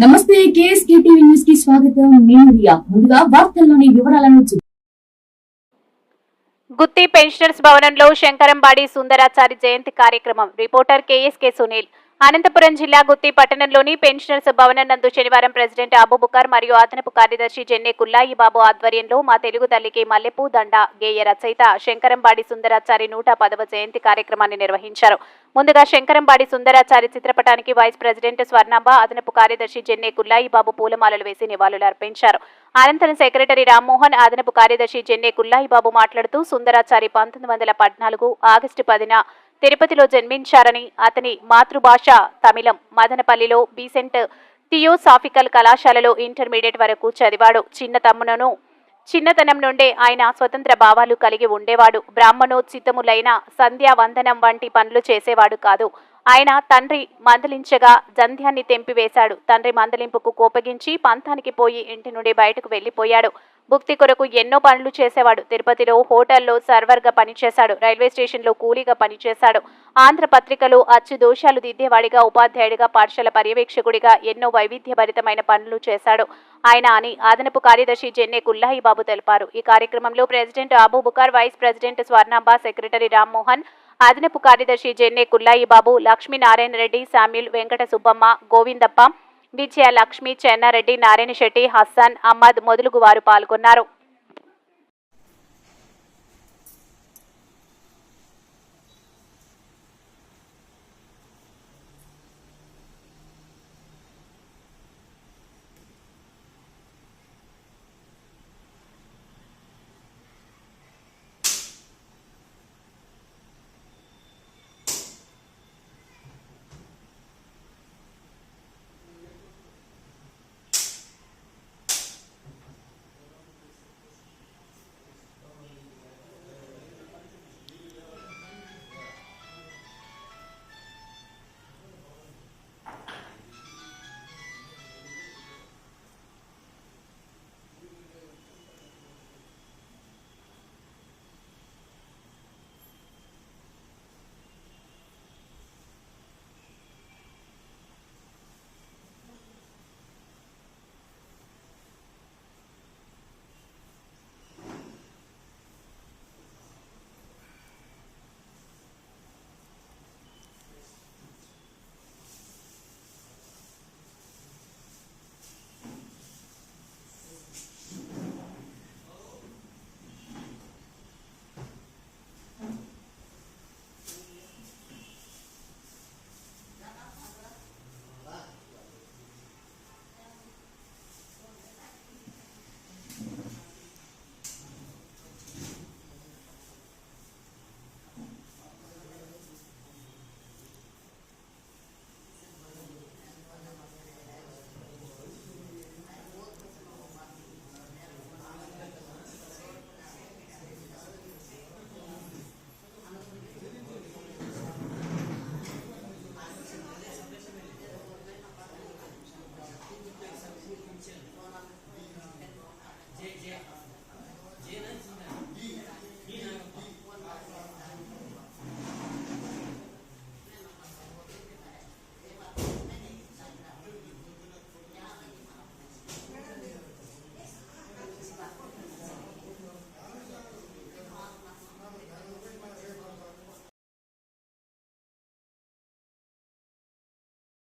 నమస్తే KSK TV న్యూస్కి స్వాగతం. నేను రియా. ముందుగా వార్తల్లోని వివరాలను చూ- గుత్తి పెన్షనర్స్ భవనంలో శంకరంబాడి సుందరాచారి జయంతి కార్యక్రమం. Reporter KSK Sunil. అనంతపురం జిల్లా గుత్తి పట్టణంలోని పెన్షనర్స్ భవనం నందు శనివారం ప్రెసిడెంట్ అబుబుకర్ మరియు అదనపు కార్యదర్శి జెన్నే కుల్లాయి బాబు ఆధ్వర్యంలో మా తెలుగు తల్లికి మల్లెపూ దండ గేయ రచయిత శంకరంబాడి సుందరాచారి నూట పదవ జయంతి కార్యక్రమాన్ని నిర్వహించారు. ముందుగా శంకరంబాడి సుందరాచారి చిత్రపటానికి వైస్ ప్రెసిడెంట్ స్వర్ణాంబ అదనపు కార్యదర్శి జెన్నె కుల్లాయి బాబు పూలమాలలు వేసి నివాళులు అర్పించారు. అనంతరం సెక్రటరీ రామ్మోహన్ అదనపు కార్యదర్శి జెన్నే కుల్లాయి బాబు మాట్లాడుతూ సుందరాచారి పంతొమ్మిది వందల పద్నాలుగు ఆగస్టు పదిన తిరుపతిలో జన్మించారని అతని మాతృభాష తమిళం. మదనపల్లిలో బీసెంట్ థియోసాఫికల్ కళాశాలలో ఇంటర్మీడియట్ వరకు చదివాడు. చిన్న తమ్మునను చిన్నతనం నుండే ఆయన స్వతంత్ర భావాలు కలిగి ఉండేవాడు. బ్రాహ్మణోచితములైన సంధ్యావందనం వంటి పనులు చేసేవాడు కాదు. ఆయన తండ్రి మందలించగా జంధ్యాన్ని తెంపివేశాడు. తండ్రి మందలింపుకు కోపగించి పంతానికి పోయి ఇంటి నుండి బయటకు వెళ్ళిపోయాడు భుక్తి కొరకు ఎన్నో పనులు చేసేవాడు. తిరుపతిలో హోటల్లో సర్వర్గా పనిచేశాడు. రైల్వే స్టేషన్లో కూలీగా పనిచేశాడు. ఆంధ్ర పత్రికలో అచ్చు దోషాలు దిద్దేవాడిగా ఉపాధ్యాయుడిగా పాఠశాల పర్యవేక్షకుడిగా ఎన్నో వైవిధ్యభరితమైన పనులు చేశాడు. ఆయన అని అదనపు కార్యదర్శి జెన్నే కుల్లాయి బాబు తెలిపారు. ఈ కార్యక్రమంలో president Abubakar vice president Swarnamba secretary Rammohan అదనపు కార్యదర్శి జెన్నే కుల్లాయి బాబు లక్ష్మీనారాయణ రెడ్డి శామ్యుల్ వెంకట సుబ్బమ్మ గోవిందప్ప విజయ లక్ష్మి చెన్నారెడ్డి నారాయణ శెట్టి హసన్ అహ్మద్ మొదలుగు వారు పాల్గొన్నారు.